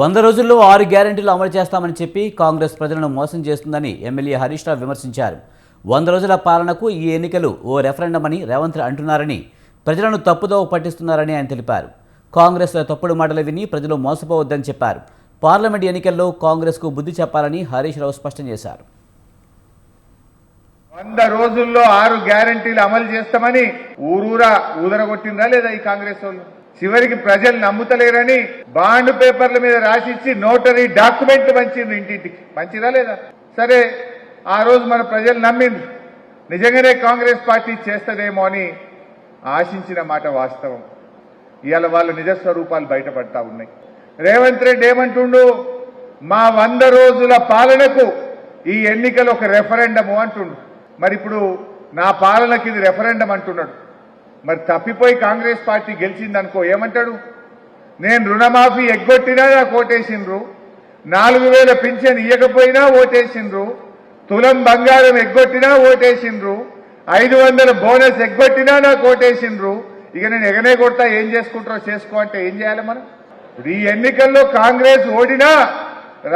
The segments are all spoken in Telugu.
వంద రోజుల్లో ఆరు గ్యారెంటీలు అమలు చేస్తామని చెప్పి కాంగ్రెస్ ప్రజలను మోసం చేస్తుందని ఎమ్మెల్యే హరీష్ రావు విమర్శించారు. వంద రోజుల పాలనకు ఈ ఎన్నికలు ఓ రెఫరెండం అని రేవంత్ అంటున్నారని ప్రజలను తప్పుదోవ పట్టిస్తున్నారని ఆయన తెలిపారు. కాంగ్రెస్ తప్పుడు మాటలు విని ప్రజలు మోసపోవద్దని చెప్పారు. పార్లమెంట్ ఎన్నికల్లో కాంగ్రెస్కు బుద్ధి చెప్పాలని హరీష్ రావు స్పష్టం చేశారు. వంద రోజుల్లో ఆరు గ్యారంటీలు అమలు చేస్తామని ఊరూరా ఊదరగొట్టిందా లేదా ఈ కాంగ్రెస్ వాళ్ళు? చివరికి ప్రజలు నమ్ముతలేరని బాండ్ పేపర్ల మీద రాసిచ్చి నోటరీ డాక్యుమెంట్ పంచింది ఇంటింటికి. పంచిరా లేదా? సరే ఆ రోజు మన ప్రజలు నమ్మింది నిజంగానే కాంగ్రెస్ పార్టీ చేస్తదేమో అని ఆశించిన మాట వాస్తవం. ఇవాళ వాళ్ళ నిజ స్వరూపాలు బయటపడతా ఉన్నాయి. రేవంత్ రెడ్డి ఏమంటుండు? మా వంద రోజుల పాలనకు ఈ ఎన్నికలు ఒక రెఫరెండము అంటుండు. మరి ఇప్పుడు నా పాలనకి ఇది రెఫరెండం అంటున్నాడు. మరి తప్పిపోయి కాంగ్రెస్ పార్టీ గెలిచిందనుకో ఏమంటాడు? నేను రుణమాఫీ ఎగ్గొట్టినా నాకు ఓటేసిండ్రు నాలుగు వేల పింఛన్ ఇవ్వకపోయినా ఓటేసిండ్రు. తులం బంగారం ఎగ్గొట్టినా ఓటేసిండ్రు. ఐదు వందల బోనస్ ఎగ్గొట్టినా నాకు ఓటేసిండ్రు ఇక నేను ఎగనే కొడతా ఏం చేసుకుంటారో చేసుకో అంటే ఏం చేయాలి మనం? ఇప్పుడు ఈ ఎన్నికల్లో కాంగ్రెస్ ఓడినా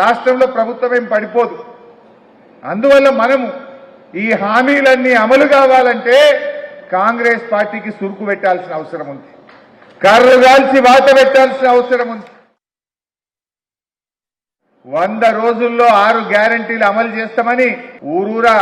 రాష్ట్రంలో ప్రభుత్వం ఏం పడిపోదు. అందువల్ల మనము ఈ హామీలన్నీ అమలు కావాలంటే కాంగ్రెస్ పార్టీకి సురుకు పెట్టాల్సిన అవసరం ఉంది. కర్రు కాల్చి వాత పెట్టాల్సిన అవసరం ఉంది. వంద రోజుల్లో ఆరు గ్యారంటీలు అమలు చేస్తామని ఊరూరా